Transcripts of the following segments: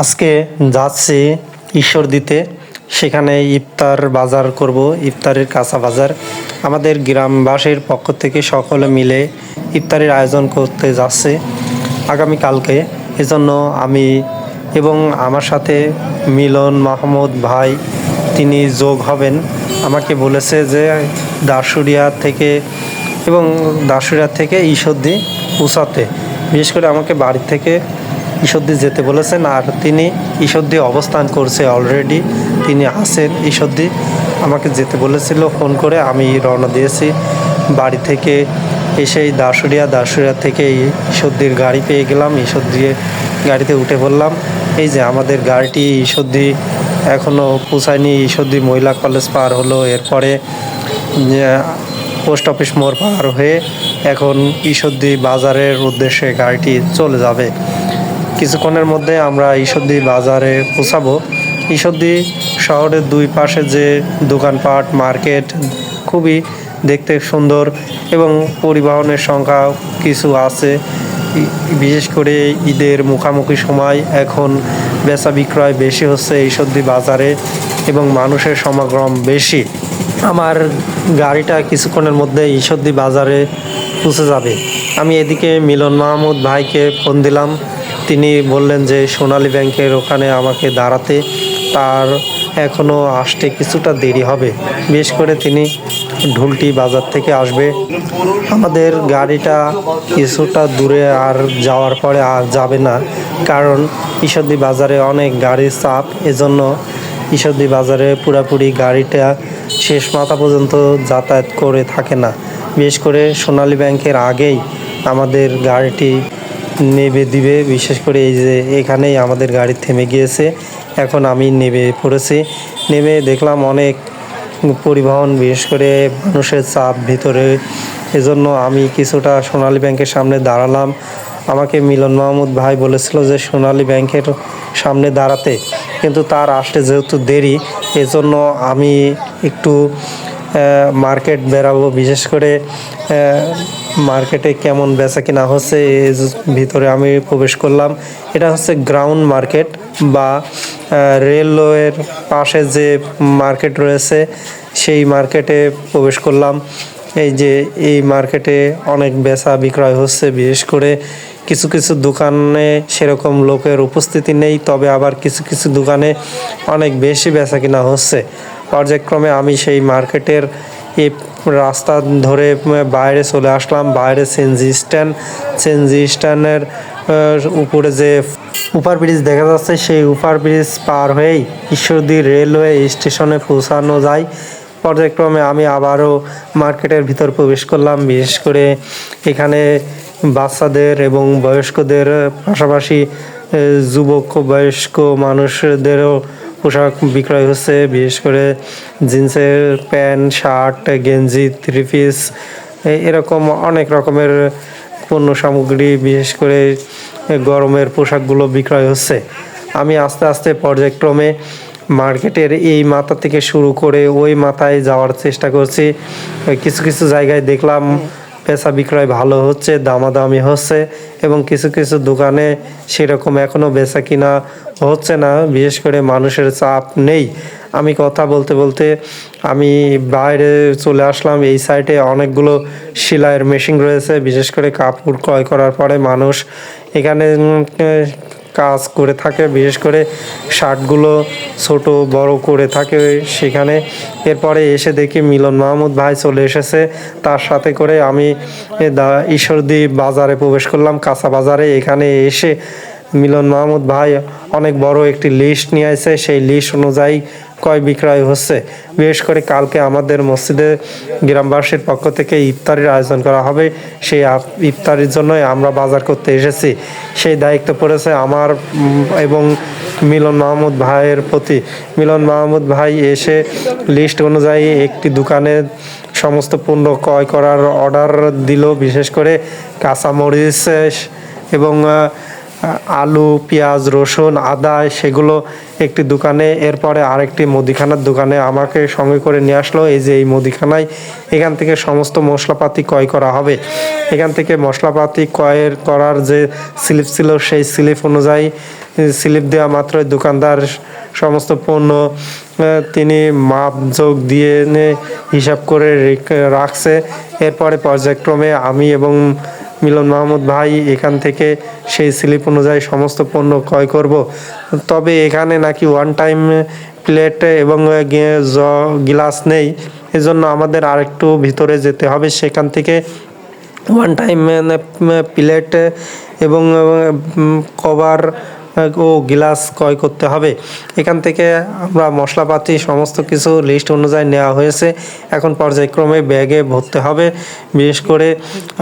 আজকে যাচ্ছি ঈশ্বর দিতে। সেখানে ইফতার বাজার করব, ইফতারের কাঁচা বাজার। আমাদের গ্রামবাসীর পক্ষ থেকে সকলে মিলে ইফতারের আয়োজন করতে যাচ্ছে আগামীকালকে। এজন্য আমি এবং আমার সাথে মিলন মাহমুদ ভাই, তিনি যোগ হবেন। আমাকে বলেছে যে দাসুরিয়া থেকে এবং দাসুরিয়া থেকে ঈশ্বরদী পৌঁছাতে বিশেষ করে আমাকে বাড়ি থেকে ঈশ্বরদী যেতে বলেছেন আর তিনি ঈশ্বরদী অবস্থান করছে অলরেডি তিনি আছেন ঈশ্বরদী আমাকে যেতে বলেছিল, ফোন করে আমি রওনা দিয়েছি। বাড়ি থেকে এসেই দাসুরিয়া দাসুরিয়া থেকে ঈশ্বরদীর গাড়ি পেয়ে গেলাম। ঈশ্বরদী গাড়িতে উঠে পড়লাম এই যে আমাদের গাড়িটি ঈশ্বরদী এখনও পৌঁছায়নি। ঈশ্বরদী মহিলা কলেজ পার হলো। এরপরে পোস্ট অফিস মোড় পার হয়ে এখন ঈশ্বরদী বাজারের উদ্দেশ্যে গাড়িটি চলে যাবে। কিছুক্ষণের মধ্যে আমরা ঈশ্বরদী বাজারে পৌঁছাবো। ঈশ্বরদী শহরের দুই পাশে যে দোকানপাট, মার্কেট, খুবই দেখতে সুন্দর এবং পরিবহনের সংখ্যা কিছু আছে। বিশেষ করে ঈদের মুখামুখি সময় এখন বেচা বিক্রয় বেশি হচ্ছে ঈশ্বরদী বাজারে এবং মানুষের সমাগম বেশি। আমার গাড়িটা কিছুক্ষণের মধ্যে ঈশ্বরদী বাজারে পৌঁছে যাবে। আমি এদিকে মিলন মাহমুদ ভাইকে ফোন দিলাম। তিনি বললেন যে সোনালী ব্যাংকের ওখানে আমাকে দাঁড়াতে তার এখনও আসতে কিছুটা দেরি হবে। বিশেষ করে তিনি ঢুলটি বাজার থেকে আসবে। আমাদের গাড়িটা কিছুটা দূরে আর যাওয়ার পরে আর যাবে না, কারণ ঈশ্বরদী বাজারে অনেক গাড়ির চাপ। এজন্য ঈশ্বরদী বাজারে পুরাপুরি গাড়িটা শেষ মাথা পর্যন্ত যাতায়াত করে থাকে না। বিশেষ করে সোনালী ব্যাংকের আগেই আমাদের গাড়িটি নেবে, দিবে। বিশেষ করে এই যে এখানেই আমাদের গাড়ি থেমে গিয়েছে। এখন আমি নেবে পড়েছি। নেমে দেখলাম অনেক পরিবহন, বিশেষ করে মানুষের চাপ ভিতরে। এজন্য আমি কিছুটা সোনালী ব্যাংকের সামনে দাঁড়ালাম। আমাকে মিলন মাহমুদ ভাই বলেছিল যে, সোনালী ব্যাংকের সামনে দাঁড়াতে। কিন্তু তার আসতে যেহেতু দেরি, এজন্য আমি একটু মার্কেট বেরাবো। বিশেষ করে মার্কেটে কেমন বেচা কিনা হচ্ছে ভিতরে আমি প্রবেশ করলাম। এটা হচ্ছে গ্রাউন্ড মার্কেট বা রেলওয়ের পাশে যে মার্কেট রয়েছে, সেই মার্কেটে প্রবেশ করলাম। এই যে, এই মার্কেটে অনেক বেচা বিক্রয় হচ্ছে, বিশেষ করে কিছু কিছু দোকানে সেরকম লোকের উপস্থিতি নেই, তবে আবার কিছু কিছু দোকানে অনেক বেশি বেচা কিনা হচ্ছে। পর্যায়ক্রমে আমি সেই মার্কেটের এই রাস্তা ধরে বাইরে চলে আসলাম। বাইরে সেনজি স্ট্যান্ড সেনজি স্ট্যান্ডের উপরে যে উপার ব্রিজ দেখা যাচ্ছে, সেই উপার ব্রিজ পার হয়েই ঈশ্বরদী রেলওয়ে স্টেশনে পৌঁছানো যায়। পর্যায়ক্রমে আমি আবারও মার্কেটের ভিতর প্রবেশ করলাম। বিশেষ করে এখানে বাচ্চাদের এবং বয়স্কদের পাশাপাশি যুবক বয়স্ক মানুষদেরও পোশাক বিক্রয় হচ্ছে, বিশেষ করে জিন্সের প্যান্ট, শার্ট, গেঞ্জি থ্রি পিস এরকম অনেক রকমের পণ্য সামগ্রী, বিশেষ করে গরমের পোশাকগুলো বিক্রয় হচ্ছে। আমি আস্তে আস্তে পর্যায়ক্রমে মার্কেটের এই মাথা থেকে শুরু করে ওই মাথায় যাওয়ার চেষ্টা করছি। কিছু কিছু জায়গায় দেখলাম পেশা বিক্রয় ভালো হচ্ছে, দামাদামি হচ্ছে এবং কিছু কিছু দোকানে সেরকম এখনও বেচা কিনা হচ্ছে না, বিশেষ করে মানুষের চাপ নেই। আমি কথা বলতে বলতে আমি বাইরে চলে আসলাম, এই সাইটে অনেকগুলো সেলাইয়ের মেশিন রয়েছে, বিশেষ করে কাপড় ক্রয় করার পরে মানুষ এখানে কাজ করে থাকে, বিশেষ করে শার্টগুলো ছোট, বড় করে থাকে সেখানে। এরপরে এসে দেখি মিলন মাহমুদ ভাই চলে এসেছে। তার সাথে করে আমি ঈশ্বরদী বাজারে প্রবেশ করলাম, কাঁচা বাজারে। এখানে এসে মিলন মাহমুদ ভাই অনেক বড় একটি লিস্ট নিয়ে আসে। সেই লিস্ট অনুযায়ী ক্রয় বিক্রয় হচ্ছে। বিশেষ করে কালকে আমাদের মসজিদে গ্রামবাসীর পক্ষ থেকে ইফতারির আয়োজন করা হবে। সেই ইফতারির জন্যই আমরা বাজার করতে এসেছি। সেই দায়িত্ব পড়েছে আমার এবং মিলন মাহমুদ ভাইয়ের প্রতি। মিলন মাহমুদ ভাই এসে লিস্ট অনুযায়ী একটি দোকানে সমস্ত পণ্য ক্রয় করার অর্ডার দিল। বিশেষ করে কাঁচামরিচ এবং আলু, পেঁয়াজ, রসুন, আদা, সেগুলো একটি দোকানে, এরপরে আরেকটি মুদিখানার দোকানে আমাকে সঙ্গে করে নিয়ে আসলো। এই যে এই মুদিখানায় এখান থেকে সমস্ত মশলাপাতি ক্রয় করা হবে। এখান থেকে মশলাপাতি ক্রয়ের করার যে স্লিপ ছিল, সেই স্লিপ অনুযায়ী স্লিপ দেওয়া মাত্রই দোকানদার সমস্ত পণ্য তিনি মাপ যোগ দিয়ে হিসাব করে রাখছে। এরপরে পর্যায়ক্রমে আমি এবং মিলন মাহমুদ ভাই, এখান থেকে সেই স্লিপ অনুযায়ী সমস্ত পণ্য ক্রয় করব। তবে এখানে নাকি ওয়ান টাইম প্লেট এবং গ্লাস নেই। এজন্য আমাদের আরেকটু ভিতরে যেতে হবে। সেখান থেকে ওয়ান টাইম প্লেট এবং কভার ও গ্লাস ক্রয় করতে হবে। এখান থেকে আমরা মশলাপাতি সমস্ত কিছু লিস্ট অনুযায়ী নেওয়া হয়েছে। এখন পর্যায়ক্রমে ব্যাগে ভরতে হবে। বিশেষ করে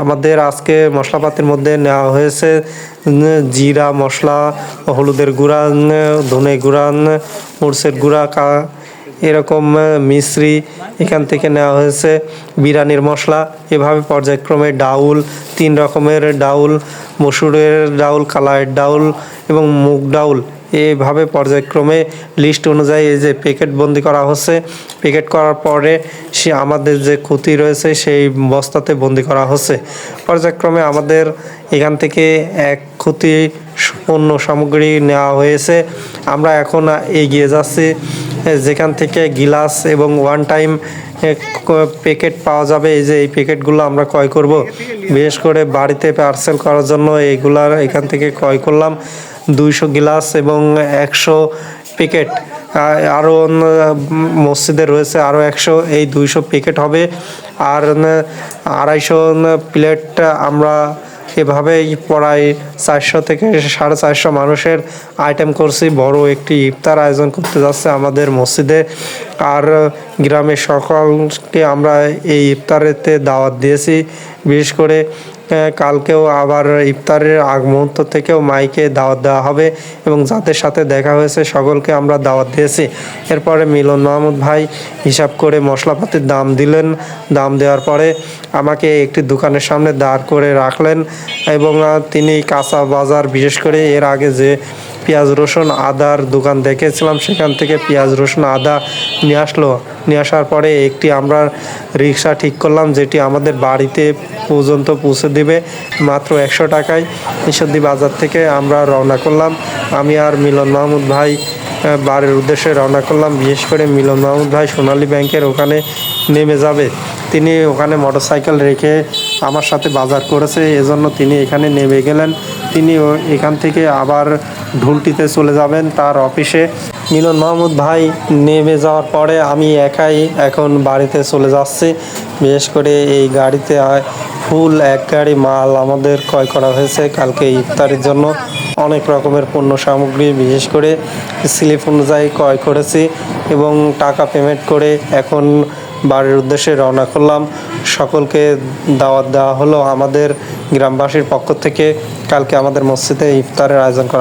আমাদের আজকে মশলাপাতির মধ্যে নেওয়া হয়েছে জিরা মশলা, হলুদের গুঁড়া ধনে গুঁড়া মরিচের গুঁড়া, কা, এরকম মিশ্রি এখান থেকে নেওয়া হয়েছে। বিরিয়ানির মশলা, এভাবে পর্যায়ক্রমে ডাউল, তিন রকমের ডাউল মসুরের ডাউল কালারের ডাউল এবং মুগ ডাউল এভাবে পর্যায়ক্রমে লিস্ট অনুযায়ী এই যে প্যাকেট বন্দি করা হচ্ছে প্যাকেট করার পরে সে আমাদের যে ক্ষতি রয়েছে সেই বস্তাতে বন্দি করা হচ্ছে। পর্যায়ক্রমে আমাদের এখান থেকে এক ক্ষতি পণ্য সামগ্রী নেওয়া হয়েছে। আমরা এখন এগিয়ে যাচ্ছি, যেখান থেকে গিলাস এবং ওয়ান টাইম প্যাকেট পাওয়া যাবে। এই যে এই প্যাকেটগুলো আমরা ক্রয় করব। বিশেষ করে বাড়িতে পার্সেল করার জন্য এইগুলার এখান থেকে ক্রয় করলাম। দুইশো গ্লাস এবং একশো প্যাকেট আরও মসজিদে রয়েছে আরও একশো, এই দুইশো প্যাকেট হবে। আর আড়াইশো প্লেট আমরা এভাবেই প্রায় চারশো থেকে সাড়ে চারশো মানুষের আইটেম করছি। বড় একটি ইফতার আয়োজন করতে যাচ্ছে আমাদের মসজিদে। আর গ্রামের সকলকে আমরা এই ইফতারেতে দাওয়াত দিয়েছি। বিশেষ করে কালকেও আবার ইফতারের আগ মুহূর্ত থেকেও মাইকে দাওয়াত দেওয়া হবে এবং যাদের সাথে দেখা হয়েছে সকলকে আমরা দাওয়াত দিয়েছি। এরপরে মিলন মাহমুদ ভাই হিসাব করে মশলাপাতির দাম দিলেন। দাম দেওয়ার পরে আমাকে একটি দোকানের সামনে দাঁড় করে রাখলেন এবং তিনি কাঁচা বাজার বিশেষ করে এর আগে যে পেঁয়াজ, রসুন, আদার দোকান দেখেছিলাম, সেখান থেকে পেঁয়াজ, রসুন, আদা নিয়ে আসলো। নিয়ে আসার পরে একটি আমরা রিক্সা ঠিক করলাম, যেটি আমাদের বাড়িতে পর্যন্ত পৌঁছে দেবে মাত্র একশো টাকায়। ঈশ্বরদী বাজার থেকে আমরা রওনা করলাম। আমি আর মিলন মাহমুদ ভাই বাড়ির উদ্দেশ্যে রওনা করলাম। বিশেষ করে মিলন মাহমুদ ভাই সোনালী ব্যাংকের ওখানে নেমে যাবে। তিনি ওখানে মোটরসাইকেল রেখে আমার সাথে বাজার করেছে, এজন্য তিনি এখানে নেমে গেলেন। তিনি এখান থেকে আবার ঢুলটিতে চলে যাবেন তার অফিসে। মিলন মাহমুদ ভাই নেমে যাওয়ার পরে আমি একাই এখন বাড়িতে চলে যাচ্ছি। বিশেষ করে এই গাড়িতে ফুল এক গাড়ি মাল আমাদের ক্রয় করা হয়েছে কালকে ইফতারের জন্য। অনেক রকমের পণ্য সামগ্রী, বিশেষ করে স্লিপ অনুযায়ী ক্রয় করেছি এবং টাকা পেমেন্ট করে এখন বাড়ির উদ্দেশ্যে রওনা করলাম। সকলকে দাওয়াত দেওয়া হলো আমাদের গ্রামবাসীর পক্ষ থেকে। কালকে আমাদের মসজিদে ইফতারের আয়োজন করা